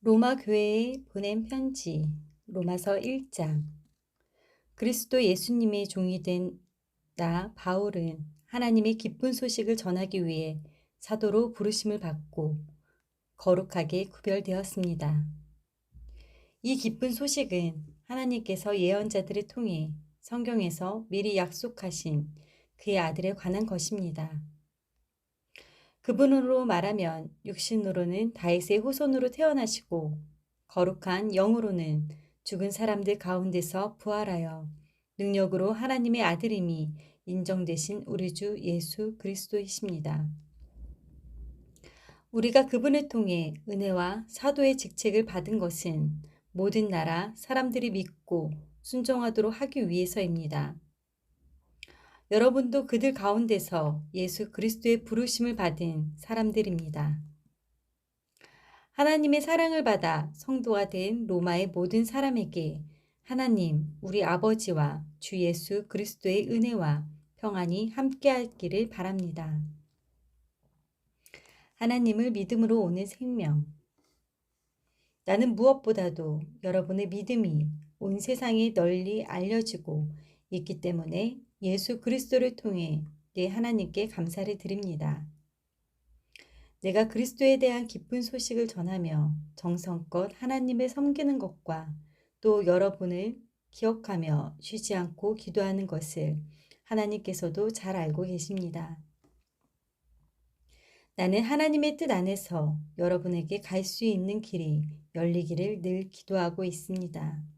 로마 교회에 보낸 편지 로마서 1장 그리스도 예수님의 종이 된 나 바울은 하나님의 기쁜 소식을 전하기 위해 사도로 부르심을 받고 거룩하게 구별되었습니다. 이 기쁜 소식은 하나님께서 예언자들을 통해 성경에서 미리 약속하신 그의 아들에 관한 것입니다. 그분으로 말하면 육신으로는 다윗의 후손으로 태어나시고 거룩한 영으로는 죽은 사람들 가운데서 부활하여 능력으로 하나님의 아들임이 인정되신 우리 주 예수 그리스도이십니다. 우리가 그분을 통해 은혜와 사도의 직책을 받은 것은 모든 나라 사람들이 믿고 순종하도록 하기 위해서입니다. 여러분도 그들 가운데서 예수 그리스도의 부르심을 받은 사람들입니다. 하나님의 사랑을 받아 성도가 된 로마의 모든 사람에게 하나님, 우리 아버지와 주 예수 그리스도의 은혜와 평안이 함께하기를 바랍니다. 하나님을 믿음으로 오는 생명. 나는 무엇보다도 여러분의 믿음이 온 세상에 널리 알려지고 있기 때문에 예수 그리스도를 통해 내 하나님께 감사를 드립니다. 내가 그리스도에 대한 기쁜 소식을 전하며 정성껏 하나님을 섬기는 것과 또 여러분을 기억하며 쉬지 않고 기도하는 것을 하나님께서도 잘 알고 계십니다. 나는 하나님의 뜻 안에서 여러분에게 갈 수 있는 길이 열리기를 늘 기도하고 있습니다.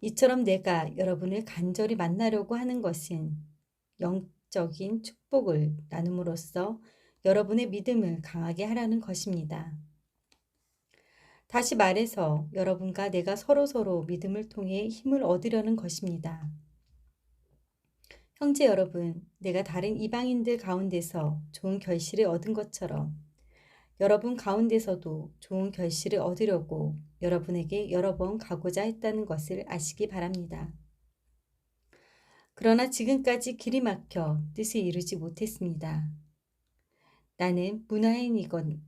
이처럼 내가 여러분을 간절히 만나려고 하는 것은 영적인 축복을 나눔으로써 여러분의 믿음을 강하게 하라는 것입니다. 다시 말해서 여러분과 내가 서로서로 믿음을 통해 힘을 얻으려는 것입니다. 형제 여러분, 내가 다른 이방인들 가운데서 좋은 결실을 얻은 것처럼 여러분 가운데서도 좋은 결실을 얻으려고 여러분에게 여러 번 가고자 했다는 것을 아시기 바랍니다. 그러나 지금까지 길이 막혀 뜻을 이루지 못했습니다. 나는 문화인이건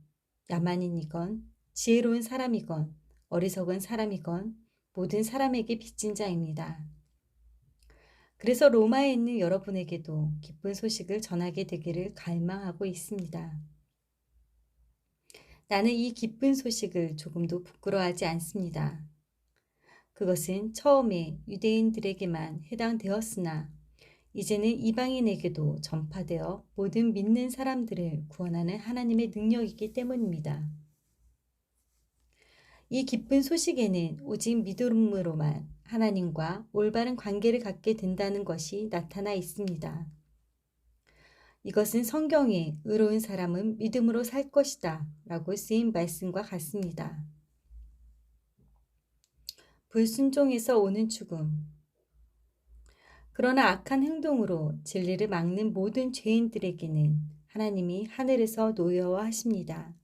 야만인이건 지혜로운 사람이건 어리석은 사람이건 모든 사람에게 빚진 자입니다. 그래서 로마에 있는 여러분에게도 기쁜 소식을 전하게 되기를 갈망하고 있습니다. 나는 이 기쁜 소식을 조금도 부끄러워하지 않습니다. 그것은 처음에 유대인들에게만 해당되었으나 이제는 이방인에게도 전파되어 모든 믿는 사람들을 구원하는 하나님의 능력이기 때문입니다. 이 기쁜 소식에는 오직 믿음으로만 하나님과 올바른 관계를 갖게 된다는 것이 나타나 있습니다. 이것은 성경에 의로운 사람은 믿음으로 살 것이다 라고 쓰인 말씀과 같습니다. 불순종에서 오는 죽음. 그러나 악한 행동으로 진리를 막는 모든 죄인들에게는 하나님이 하늘에서 노여워하십니다.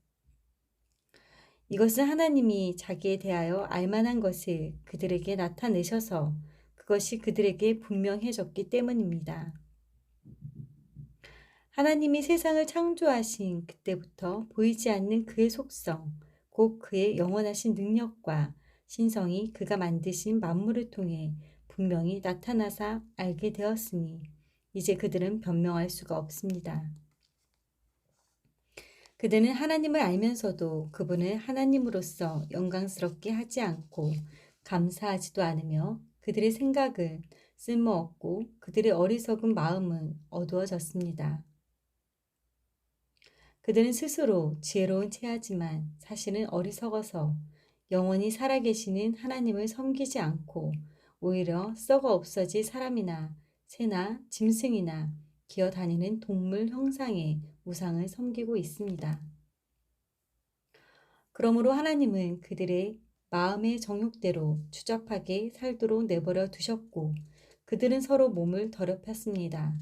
이것은 하나님이 자기에 대하여 알만한 것을 그들에게 나타내셔서 그것이 그들에게 분명해졌기 때문입니다. 하나님이 세상을 창조하신 그때부터 보이지 않는 그의 속성, 곧 그의 영원하신 능력과 신성이 그가 만드신 만물을 통해 분명히 나타나사 알게 되었으니 이제 그들은 변명할 수가 없습니다. 그들은 하나님을 알면서도 그분을 하나님으로서 영광스럽게 하지 않고 감사하지도 않으며 그들의 생각은 쓸모없고 그들의 어리석은 마음은 어두워졌습니다. 그들은 스스로 지혜로운 체하지만 사실은 어리석어서 영원히 살아계시는 하나님을 섬기지 않고 오히려 썩어 없어질 사람이나 새나 짐승이나 기어다니는 동물 형상의 우상을 섬기고 있습니다. 그러므로 하나님은 그들의 마음의 정욕대로 추잡하게 살도록 내버려 두셨고 그들은 서로 몸을 더럽혔습니다.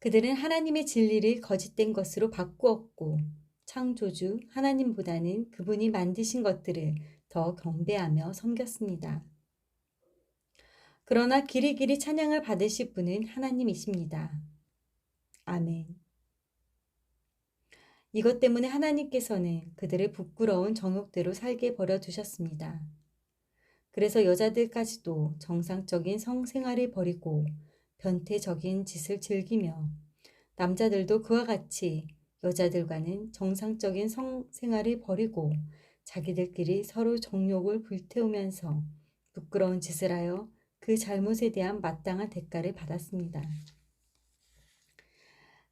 그들은 하나님의 진리를 거짓된 것으로 바꾸었고 창조주 하나님보다는 그분이 만드신 것들을 더 경배하며 섬겼습니다. 그러나 길이 길이 찬양을 받으실 분은 하나님이십니다. 아멘. 이것 때문에 하나님께서는 그들을 부끄러운 정욕대로 살게 버려두셨습니다. 그래서 여자들까지도 정상적인 성생활을 버리고 변태적인 짓을 즐기며 남자들도 그와 같이 여자들과는 정상적인 성생활을 버리고 자기들끼리 서로 정욕을 불태우면서 부끄러운 짓을 하여 그 잘못에 대한 마땅한 대가를 받았습니다.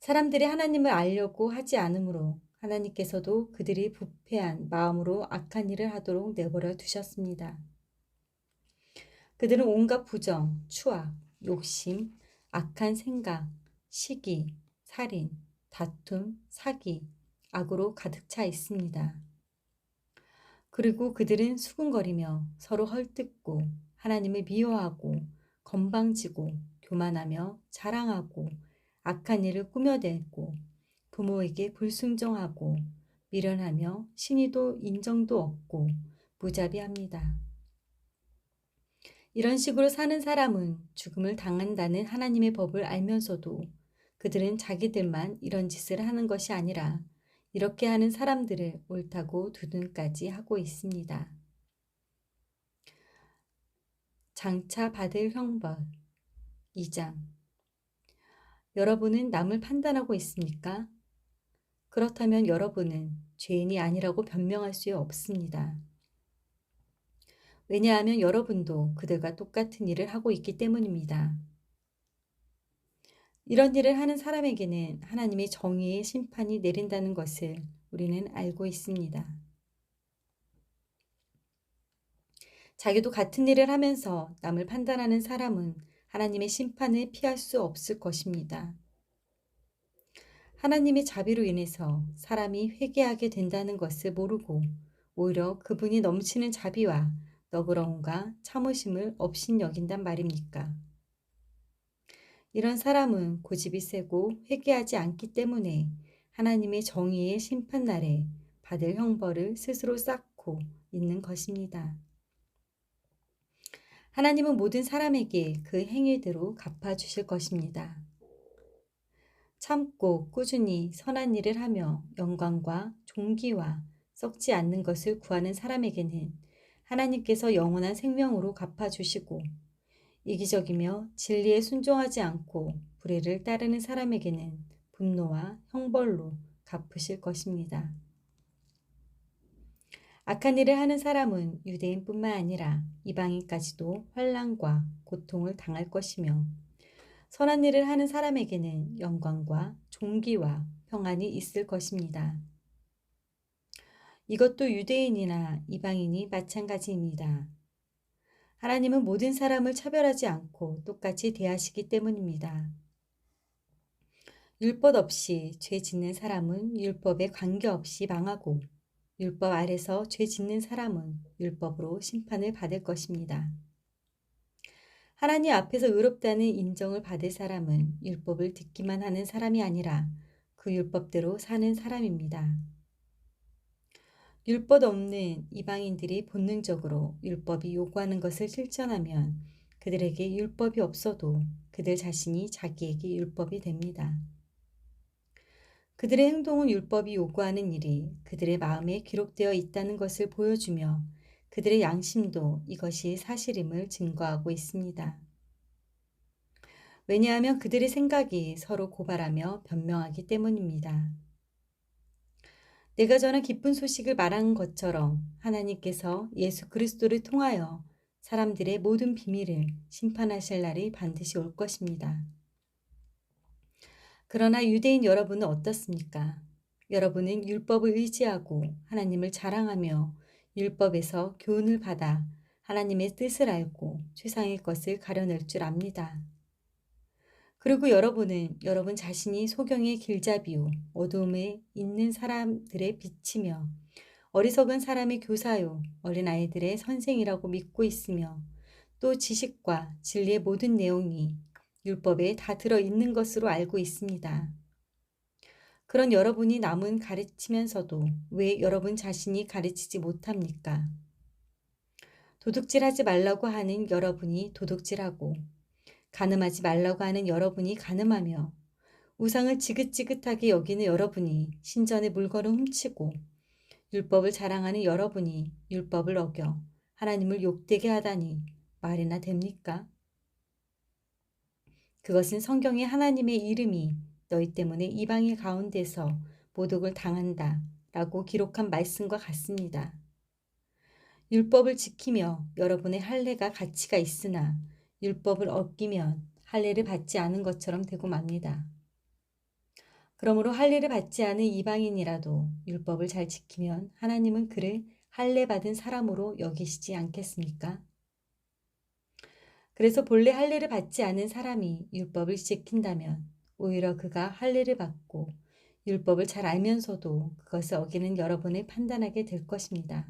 사람들이 하나님을 알려고 하지 않으므로 하나님께서도 그들이 부패한 마음으로 악한 일을 하도록 내버려 두셨습니다. 그들은 온갖 부정, 추악, 욕심, 악한 생각, 시기, 살인, 다툼, 사기, 악으로 가득 차 있습니다. 그리고 그들은 수군거리며 서로 헐뜯고 하나님을 미워하고 건방지고 교만하며 자랑하고 악한 일을 꾸며대고 부모에게 불순종하고 미련하며 신의도 인정도 없고 무자비합니다. 이런 식으로 사는 사람은 죽음을 당한다는 하나님의 법을 알면서도 그들은 자기들만 이런 짓을 하는 것이 아니라 이렇게 하는 사람들을 옳다고 두둔까지 하고 있습니다. 장차 받을 형벌 2장 여러분은 남을 판단하고 있습니까? 그렇다면 여러분은 죄인이 아니라고 변명할 수 없습니다. 왜냐하면 여러분도 그들과 똑같은 일을 하고 있기 때문입니다. 이런 일을 하는 사람에게는 하나님의 정의의 심판이 내린다는 것을 우리는 알고 있습니다. 자기도 같은 일을 하면서 남을 판단하는 사람은 하나님의 심판을 피할 수 없을 것입니다. 하나님의 자비로 인해서 사람이 회개하게 된다는 것을 모르고 오히려 그분이 넘치는 자비와 너그러움과 참으심을 없인 여긴단 말입니까? 이런 사람은 고집이 세고 회개하지 않기 때문에 하나님의 정의의 심판날에 받을 형벌을 스스로 쌓고 있는 것입니다. 하나님은 모든 사람에게 그 행위대로 갚아주실 것입니다. 참고 꾸준히 선한 일을 하며 영광과 존귀와 썩지 않는 것을 구하는 사람에게는 하나님께서 영원한 생명으로 갚아주시고 이기적이며 진리에 순종하지 않고 불의를 따르는 사람에게는 분노와 형벌로 갚으실 것입니다. 악한 일을 하는 사람은 유대인뿐만 아니라 이방인까지도 환란과 고통을 당할 것이며 선한 일을 하는 사람에게는 영광과 존귀와 평안이 있을 것입니다. 이것도 유대인이나 이방인이 마찬가지입니다. 하나님은 모든 사람을 차별하지 않고 똑같이 대하시기 때문입니다. 율법 없이 죄 짓는 사람은 율법에 관계없이 망하고 율법 아래서 죄 짓는 사람은 율법으로 심판을 받을 것입니다. 하나님 앞에서 의롭다는 인정을 받을 사람은 율법을 듣기만 하는 사람이 아니라 그 율법대로 사는 사람입니다. 율법 없는 이방인들이 본능적으로 율법이 요구하는 것을 실천하면 그들에게 율법이 없어도 그들 자신이 자기에게 율법이 됩니다. 그들의 행동은 율법이 요구하는 일이 그들의 마음에 기록되어 있다는 것을 보여주며 그들의 양심도 이것이 사실임을 증거하고 있습니다. 왜냐하면 그들의 생각이 서로 고발하며 변명하기 때문입니다. 내가 전한 기쁜 소식을 말한 것처럼 하나님께서 예수 그리스도를 통하여 사람들의 모든 비밀을 심판하실 날이 반드시 올 것입니다. 그러나 유대인 여러분은 어떻습니까? 여러분은 율법을 의지하고 하나님을 자랑하며 율법에서 교훈을 받아 하나님의 뜻을 알고 최상의 것을 가려낼 줄 압니다. 그리고 여러분은 여러분 자신이 소경의 길잡이요 어두움에 있는 사람들의 빛이며 어리석은 사람의 교사요 어린 아이들의 선생이라고 믿고 있으며 또 지식과 진리의 모든 내용이 율법에 다 들어 있는 것으로 알고 있습니다. 그런 여러분이 남은 가르치면서도 왜 여러분 자신이 가르치지 못합니까? 도둑질하지 말라고 하는 여러분이 도둑질하고 가늠하지 말라고 하는 여러분이 가늠하며 우상을 지긋지긋하게 여기는 여러분이 신전의 물건을 훔치고 율법을 자랑하는 여러분이 율법을 어겨 하나님을 욕되게 하다니 말이나 됩니까? 그것은 성경의 하나님의 이름이 너희 때문에 이방인 가운데서 모독을 당한다 라고 기록한 말씀과 같습니다. 율법을 지키며 여러분의 할례가 가치가 있으나 율법을 어기면 할례를 받지 않은 것처럼 되고 맙니다. 그러므로 할례를 받지 않은 이방인이라도 율법을 잘 지키면 하나님은 그를 할례 받은 사람으로 여기시지 않겠습니까? 그래서 본래 할례를 받지 않은 사람이 율법을 지킨다면 오히려 그가 할례를 받고 율법을 잘 알면서도 그것을 어기는 여러분을 판단하게 될 것입니다.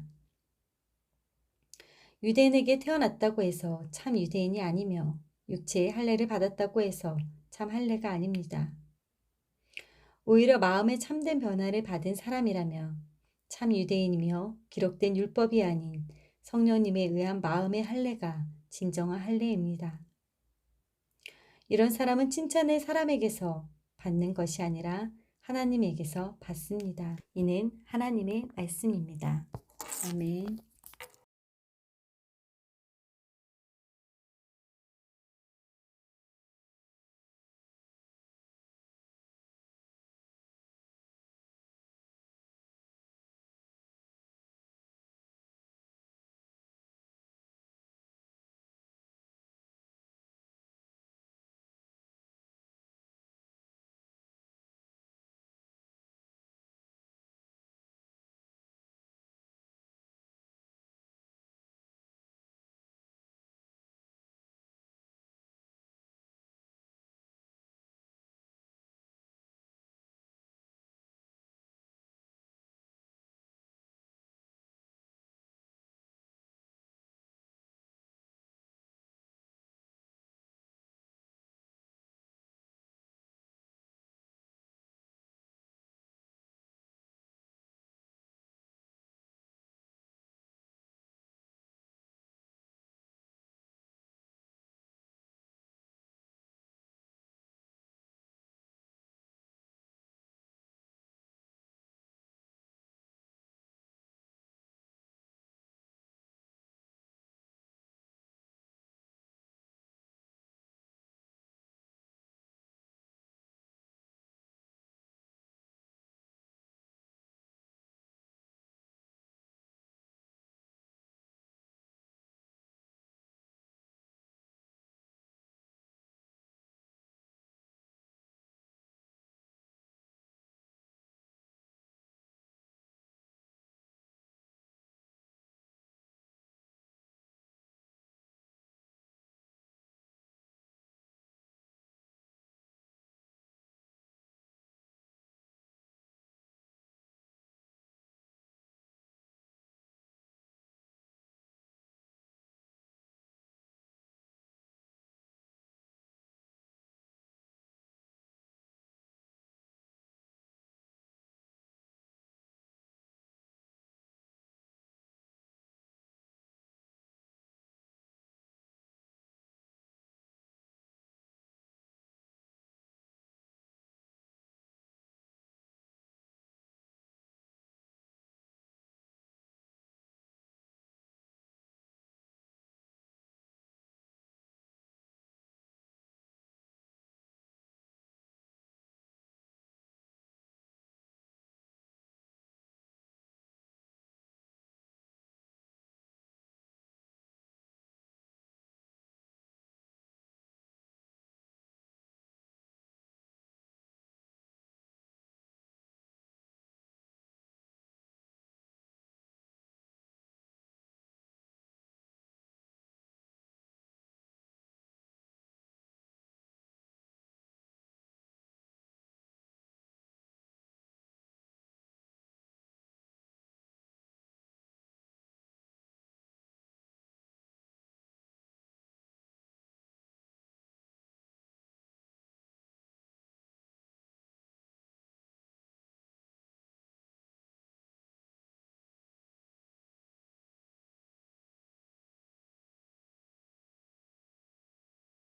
유대인에게 태어났다고 해서 참 유대인이 아니며 육체의 할례를 받았다고 해서 참 할례가 아닙니다. 오히려 마음의 참된 변화를 받은 사람이라면 참 유대인이며 기록된 율법이 아닌 성령님에 의한 마음의 할례가 진정한 할례입니다. 이런 사람은 칭찬을 사람에게서 받는 것이 아니라 하나님에게서 받습니다. 이는 하나님의 말씀입니다. 아멘.